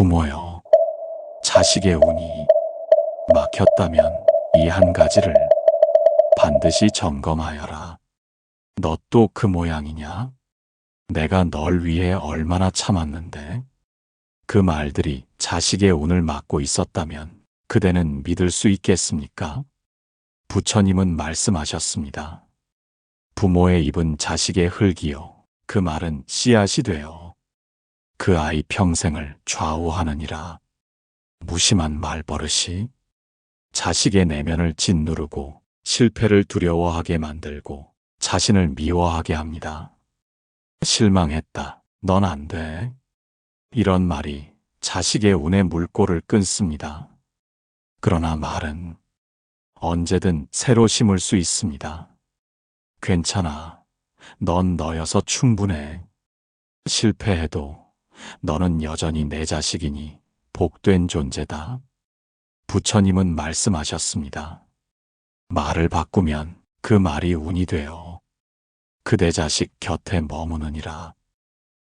부모여, 자식의 운이 막혔다면 이 한 가지를 반드시 점검하여라. 너 또 그 모양이냐? 내가 널 위해 얼마나 참았는데? 그 말들이 자식의 운을 막고 있었다면 그대는 믿을 수 있겠습니까? 부처님은 말씀하셨습니다. 부모의 입은 자식의 흙이요. 그 말은 씨앗이 되어 그 아이 평생을 좌우하느니라. 무심한 말버릇이 자식의 내면을 짓누르고 실패를 두려워하게 만들고 자신을 미워하게 합니다. 실망했다. 넌 안 돼. 이런 말이 자식의 운의 물꼬를 끊습니다. 그러나 말은 언제든 새로 심을 수 있습니다. 괜찮아. 넌 너여서 충분해. 실패해도 너는 여전히 내 자식이니 복된 존재다. 부처님은 말씀하셨습니다. 말을 바꾸면 그 말이 운이 되어 그대 자식 곁에 머무느니라.